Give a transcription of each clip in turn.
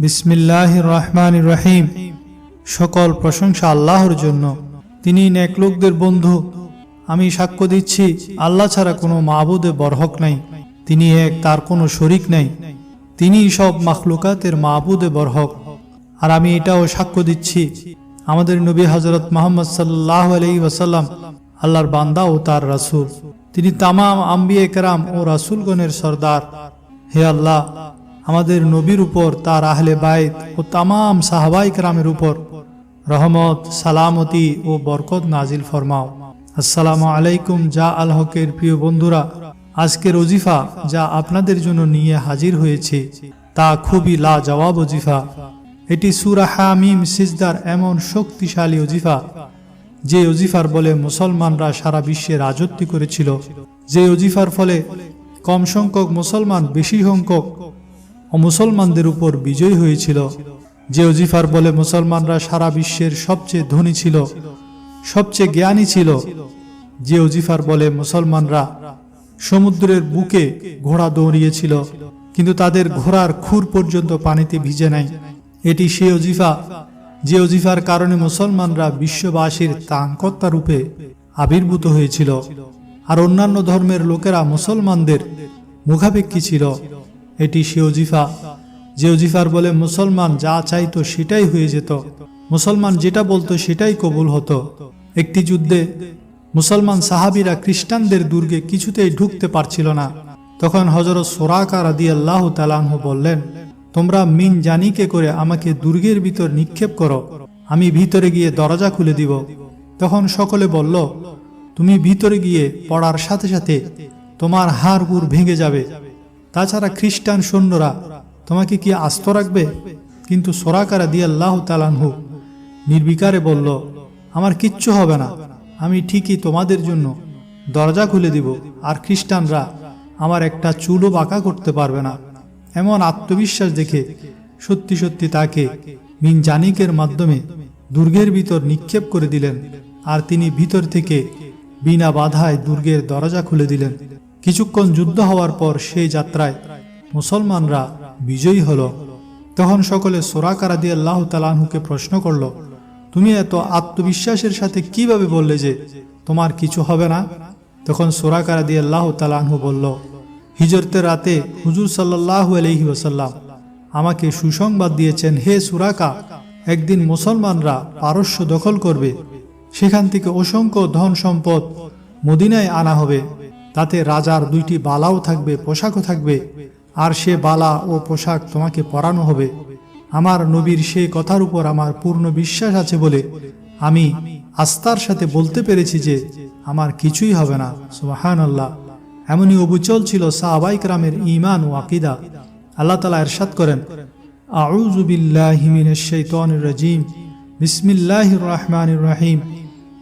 বিসমিল্লাহ রহমান রহিম। সকল প্রশংসা আল্লাহর জন্য। তিনি নেকলোকদের বন্ধু। আমি সাক্ষ্য দিচ্ছি, আল্লাহ ছাড়া কোনো মাবুদে বরহক নাই। তিনি এক, তার কোনো শরিক নাই। তিনি সব মাখলুকাতের মাবুদে বরহক। আর আমি এটাও সাক্ষ্য দিচ্ছি, আমাদের নবী হজরত মোহাম্মদ সাল্লাহ আলি ওয়াসাল্লাম, আল্লাহর বান্দা ও তার রাসূল। তিনি তামাম আম্বিয়ে কেরাম ও রাসূলগণের সর্দার। হে আল্লাহ আমাদের নবীর উপর, তার আহলে বাইত ও তামাম সাহাবাই কেরামের উপর রহমত, সালামতি ও বরকত নাজিল ফরমাও। আসসালামু আলাইকুম যা আল হকের প্রিয় বন্ধুরা, আজকের ওজিফা যা আপনাদের জন্য নিয়ে হাজির হয়েছে, তা খুবই লাজবাব ওজিফা। এটি সুরা হামিম সিজদার এমন শক্তিশালী ওজিফা, যে ওজিফার বলে মুসলমানরা সারা বিশ্বে রাজত্ব করেছিল। যে ওজিফার ফলে কম সংখ্যক মুসলমান, বেশি সংখ্যক অমুসলমানদের উপর বিজয় হয়েছিল। যে ওজিফার বলে মুসলমানরা সারা বিশ্বের সবচেয়ে ধনী ছিল, সবচেয়ে জ্ঞানী ছিল, যে ওজিফার বলে মুসলমানরা সমুদ্রের বুকে ঘোড়া দৌড়িয়েছিল, কিন্তু তাদের ঘোড়ার খুর পর্যন্ত পানিতে ভিজে নাই। এটি সে ওজিফা, যে ওজিফার কারণে মুসলমানরা বিশ্ববাসীর তাঙ্কত্তা রূপে আবির্ভূত হয়েছিল। আর অন্যান্য ধর্মের লোকেরা মুসলমানদের মুখাপেক্ষী ছিল। এটি সে ওজিফা যে ওজিফার বলে মুসলমান যা চাইতো সেটাই হয়ে যেত। মুসলমান যেটা বলতো সেটাই কবুল হতো। একটি যুদ্ধে মুসলমান সাহাবিরা খ্রিস্টানদের দুর্গে কিছুতেই ঢুকতে পারছিল না। তখন হজরত সোরাকা রাদি আল্লাহ তালাহ বললেন, তোমরা মিন জানিকে করে আমাকে দুর্গের ভিতর নিক্ষেপ করো। আমি ভিতরে গিয়ে দরজা খুলে দিব। তখন সকলে বলল, তুমি ভিতরে গিয়ে পড়ার সাথে সাথে তোমার হাড় ভেঙে যাবে। তাছাড়া খ্রিস্টান সৈন্যরা তোমাকে কি আস্ত রাখবে? কিন্তু সোরাকারা দিয়ে আল্লাহ তালানহু নির্বিকারে বলল, আমার কিচ্ছু হবে না। আমি ঠিকই তোমাদের জন্য দরজা খুলে দিব, আর খ্রিস্টানরা আমার একটা চুলও বাঁকা করতে পারবে না। এমন আত্মবিশ্বাস দেখে সত্যি সত্যি তাকে মিন জানিকের মাধ্যমে দুর্গের ভিতর নিক্ষেপ করে দিলেন, আর তিনি ভিতর থেকে বিনা বাধায় দুর্গের দরজা খুলে দিলেন। কিছুক্ষণ যুদ্ধ হওয়ার পর সেই যাত্রায় মুসলমানরা বিজয়ী হল। তখন সকলে সোরাকারা দিয়ে আল্লাহ তালাহুকে প্রশ্ন করল, তুমি এত আত্মবিশ্বাসের সাথে কীভাবে বললে যে তোমার কিছু হবে না? তখন সোরাকারা দিয়ে আল্লাহ তালাহু বলল হিজরতের রাতে হুজুর সাল্লাহ আলহি ওসাল্লাম আমাকে সুসংবাদ দিয়েছেন, হে সুরাকা, একদিন মুসলমানরা পারস্য দখল করবে। সেখান থেকে অসংখ্য ধন সম্পদ মদিনায় আনা হবে। তাতে রাজার দুইটি বালাও থাকবে, পোশাকও থাকবে, আর সে বালা ও পোশাক তোমাকে পরানো হবে। আমার নবীর সেই কথার উপর আমার পূর্ণ বিশ্বাস আছে বলে আমি আস্থার সাথে বলতে পেরেছি যে আমার কিছুই হবে না সুবাহান আল্লাহ এমনই অবুচল ছিল সাহাবাইক রামের ইমান ও আকিদা। আল্লাহ তালা এরশাদ করেন রাজিম বিসমিল্লাহ রহমানির রহিম।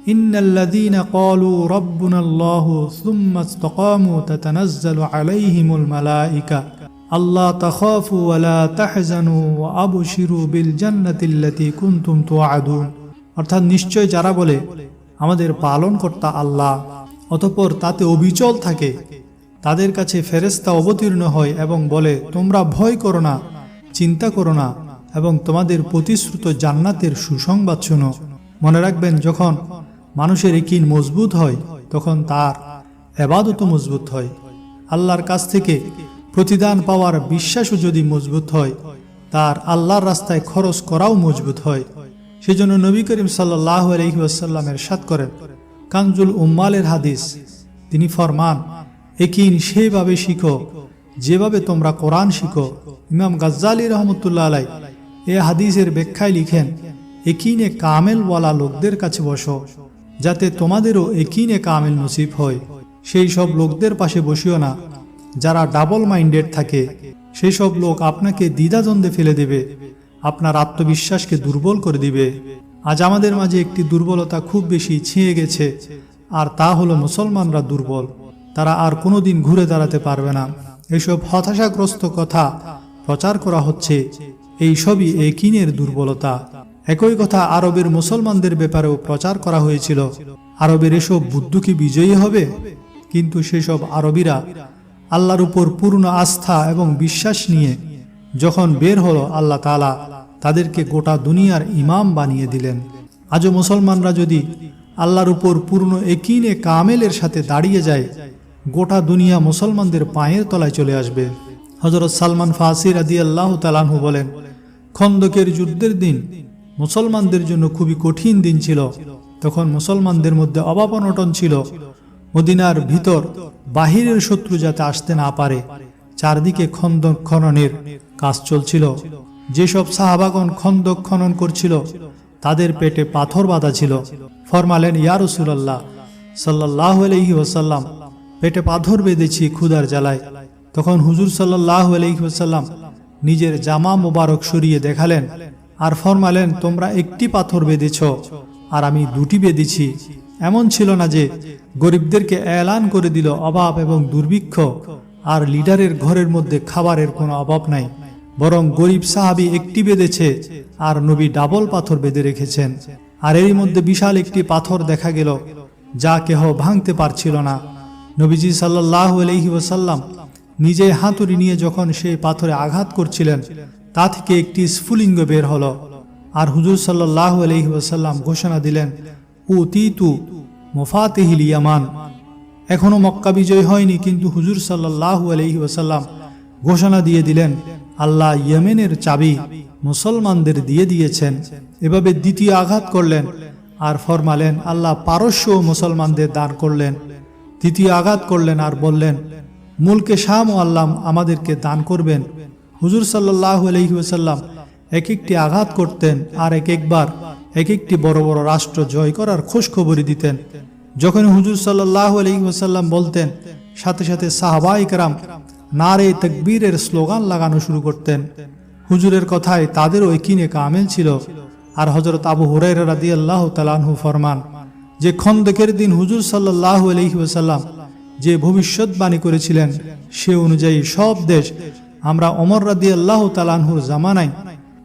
إن الذين قالوا ربنا الله ثم استقاموا تتنزل عليهم الملائكة ألا تخافوا ولا تحزنوا وأبشروا بالجنة التي كنتم توعدون অর্থাৎ নিশ্চয় যারা বলে আমাদের পালন কর্তা আল্লাহ অতপর তাতে অবিচল থাকে তাদের কাছে ফেরেস্তা অবতীর্ণ হয় এবং বলে তোমরা ভয় করো না চিন্তা করো না এবং তোমাদের প্রতিশ্রুত জান্নাতের সুসংবাদ শোনো মনে রাখবেন যখন মানুষের একিন মজবুত হয়, তখন তার এবাদত মজবুত হয়। আল্লাহর কাছ থেকে প্রতিদান পাওয়ার বিশ্বাসও যদি মজবুত হয়, তার আল্লাহর রাস্তায় খরচ করাও মজবুত হয়। সেজন্য নবী করিম সাল্লাহ আলহিউসাল্লামের সাত করেন কানজুল উম্মালের হাদিস, তিনি ফরমান একিন সেভাবে শিখো, যেভাবে তোমরা কোরআন শিখো। ইমাম গাজ্জালি রহমতুল্লাহ আলাই এ হাদিসের ব্যাখ্যায় লিখেন একিনে কামেলওয়ালা লোকদের কাছে বসো যাতে তোমাদেরও একিনে কামেল নসিব হয়। সেই সব লোকদের পাশে বসিও না। যারা ডাবল মাইন্ডেড থাকে, সেই সব লোক আপনাকে দ্বিধাদ্বন্দ্বে ফেলে দেবে। আপনার আত্মবিশ্বাসকে দুর্বল করে দিবে। আজ আমাদের মাঝে একটি দুর্বলতা খুব বেশি ছিঁয়ে গেছে, আর তা হলো মুসলমানরা দুর্বল। তারা আর কোনোদিন ঘুরে দাঁড়াতে পারবে না। এইসব হতাশাগ্রস্ত কথা প্রচার করা হচ্ছে। এই সবই একিনের দুর্বলতা। একই কথা আরবের মুসলমানদের ব্যাপারেও প্রচার করা হয়েছিল। আরবের এসব বুদ্ধ কি বিজয়ী হবে? কিন্তু সেসব আরবিরা আল্লাহর উপর পূর্ণ আস্থা এবং বিশ্বাস নিয়ে যখন বের হলো আল্লাহ তালা তাদেরকে গোটা দুনিয়ার ইমাম বানিয়ে দিলেন। আজও মুসলমানরা যদি আল্লাহর উপর পূর্ণ একিনে কামেলের সাথে দাঁড়িয়ে যায়, গোটা দুনিয়া মুসলমানদের পায়ের তলায় চলে আসবে। হজরত সালমান ফাসির আদি আল্লাহ তালাহু বলেন, খন্দকের যুদ্ধের দিন মুসলমানদের জন্য খুবই কঠিন দিন ছিল। তখন মুসলমানদের মধ্যে অভাব অনটন ছিল। মদিনার ভিতর বাহিরের শত্রু যাতে আসতে না পারে, চারদিকে খন্দক খননের কাজ চলছিল। যেসব সাহাবাগন খন্দক খনন করছিল, তাদের পেটে পাথর বাঁধা ছিল। ফরমালেন, ইয়া রসুলাল্লাহ সাল্লাহ আলহি ওসাল্লাম পেটে পাথর বেঁধেছি ক্ষুদার জ্বালায়। তখন হুজুর সাল্লাহ আলহি ওসাল্লাম নিজের জামা মোবারক সরিয়ে দেখালেন। আর ফরমালেন, তোমরা একটি পাথর বেঁধেছ, আর আমি দুটি বেঁধেছি। এমন ছিল না যে গরিবদেরকে এলান করে দিল অভাব এবং দুর্ভিক্ষ, আর লিডারের ঘরের মধ্যে খাবারের কোনো অভাব নাই, বরং গরিব সাহাবি একটি বেঁধেছে, আর নবী ডাবল পাথর বেঁধে রেখেছেন। আর এরই মধ্যে বিশাল একটি পাথর দেখা গেল, যা কেহ ভাঙতে পারছিল না। নবীজি সাল্লাহ আলহি ওসাল্লাম নিজে হাতুড়ি নিয়ে যখন সেই পাথরে আঘাত করছিলেন তা থেকে একটি স্ফুলিঙ্গ বের হলো। আর হুজুর সাল্লাহ আলহি ঘোষণা দিলেন ও তিতু মুফাতেহিল ইয়ামান। এখনও মক্কা বিজয় হয়নি, কিন্তু হুজুর সাল্লাহ আলহি ঘোষণা দিয়ে দিলেন, আল্লাহ ইয়েমেনের চাবি মুসলমানদের দিয়ে দিয়েছেন। এভাবে দ্বিতীয় আঘাত করলেন আর ফরমালেন, আল্লাহ পারস্য মুসলমানদের দান করলেন। তৃতীয় আঘাত করলেন আর বললেন, মুলকে শাম আল্লাহ আমাদেরকে দান করবেন। হুজুর সাল্লাহ আলহিউসাল্লাম এক একটি আঘাত করতেন আর এক একবার এক একটি বড় বড় রাষ্ট্র জয় করার খোঁজ খবরই দিতেন। যখন হুজুর সাল্লাহ আলহিউসাল্লাম বলতেন, সাথে সাথে সাহাবা ইকরাম নারে তকবীরের স্লোগান লাগানো শুরু করতেন। হুজুরের কথায় তাদেরও কিনে কামেল ছিল। আর হজরত আবু হুরাইরা রাদি আল্লাহ তালানহু ফরমান, যে খন্দকের দিন হুজুর সাল্লাহ আলহিউসাল্লাম যে ভবিষ্যৎবাণী করেছিলেন, সে অনুযায়ী সব দেশ আমরা অমর রাদি আল্লাহ তালানহুর জামানায়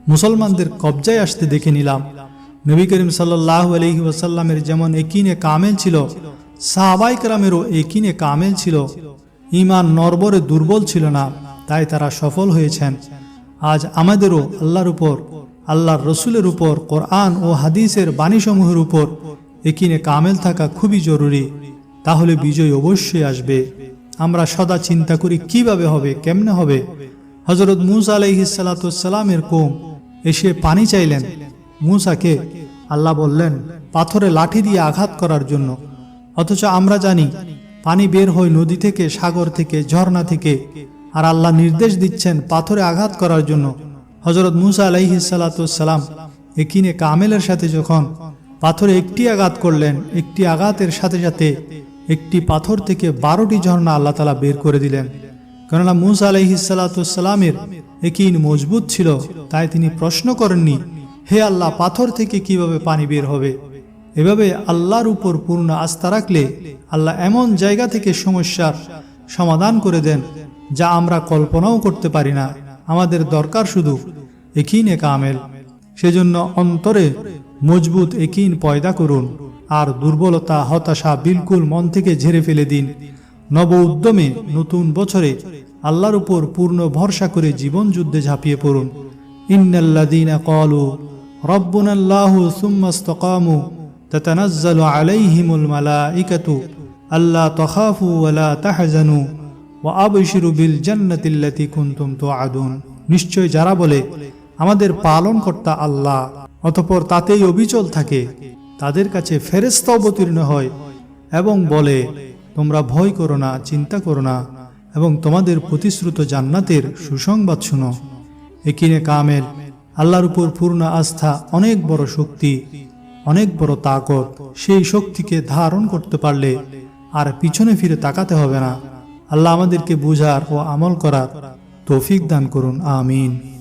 মুসলমানদের কবজায় আসতে দেখে নিলাম। নবী করিম সাল্লাহ আলহি ওসাল্লামের যেমন একিনে কামেল ছিল, সাহাবাই কালামেরও একিনে কামেল ছিল। ইমান নরবরে দুর্বল ছিল না, তাই তারা সফল হয়েছেন। আজ আমাদেরও আল্লাহর উপর, আল্লাহর রসুলের উপর, কোরআন ও হাদিসের বাণীসমূহের উপর একিনে কামেল থাকা খুবই জরুরি। তাহলে বিজয় অবশ্যই আসবে। আমরা সদা চিন্তা করি, কীভাবে হবে, কেমনে হবে? হজরত মুসা আলাইহিসালামের কোম এসে পানি চাইলেন। মুসাকে আল্লাহ বললেন, পাথরে লাঠি দিয়ে আঘাত করার জন্য। অথচ আমরা জানি, পানি বের হয় নদী থেকে, সাগর থেকে, ঝর্ণা থেকে। আর আল্লাহ নির্দেশ দিচ্ছেন পাথরে আঘাত করার জন্য। হজরত মুসা আলাইহিসালাম একিনে কামেলের সাথে যখন পাথরে একটি আঘাত করলেন, একটি আঘাতের সাথে সাথে একটি পাথর থেকে বারোটি ঝর্ণা আল্লাহ তালা বের করে দিলেন। কেননা মুসা আলাইহিসালামের একিন মজবুত ছিল, তাই তিনি প্রশ্ন করেননি, হে আল্লাহ, পাথর থেকে কীভাবে পানি বের হবে? এভাবে আল্লাহর উপর পূর্ণ আস্থা রাখলে আল্লাহ এমন জায়গা থেকে সমস্যার সমাধান করে দেন, যা আমরা কল্পনাও করতে পারি না। আমাদের দরকার শুধু একিন এ কামেল। সেজন্য অন্তরে মজবুত একিন পয়দা করুন। আর দুর্বলতা, হতাশা বিলকুল মন থেকে ঝেড়ে ফেলে দিন। নব উদ্যমে নতুন বছরে আল্লাহর উপর পূর্ণ ভরসা করে জীবন যুদ্ধে ঝাঁপিয়ে পড়ুন। ইন্নাল্লাদিনা কলু রব্বুনাল্লাহু সুম্মাস্তকামু তাতানাজ্জালু আলাইহিমুল মালাইকাতু আল্লাহ তখাফু ওয়ালা তাহজানু, ওয়া আবশিরু বিল জান্নাতিল্লাতি কুনতুম তুআদুন। নিশ্চয় যারা বলে, আমাদের পালনকর্তা আল্লাহ, অতঃপর তাতেই অবিচল থাকে। তাদের কাছে ফেরেস্তা অবতীর্ণ হয় এবং বলে, তোমরা ভয় করো না, চিন্তা করো না এবং তোমাদের প্রতিশ্রুত জান্নাতের সুসংবাদ শুনো। একিনে কামেল, আল্লাহর উপর পূর্ণ আস্থা, অনেক বড় শক্তি, অনেক বড় তাকত। সেই শক্তিকে ধারণ করতে পারলে আর পিছনে ফিরে তাকাতে হবে না। আল্লাহ আমাদেরকে বুঝার ও আমল করার তৌফিক দান করুন, আমিন।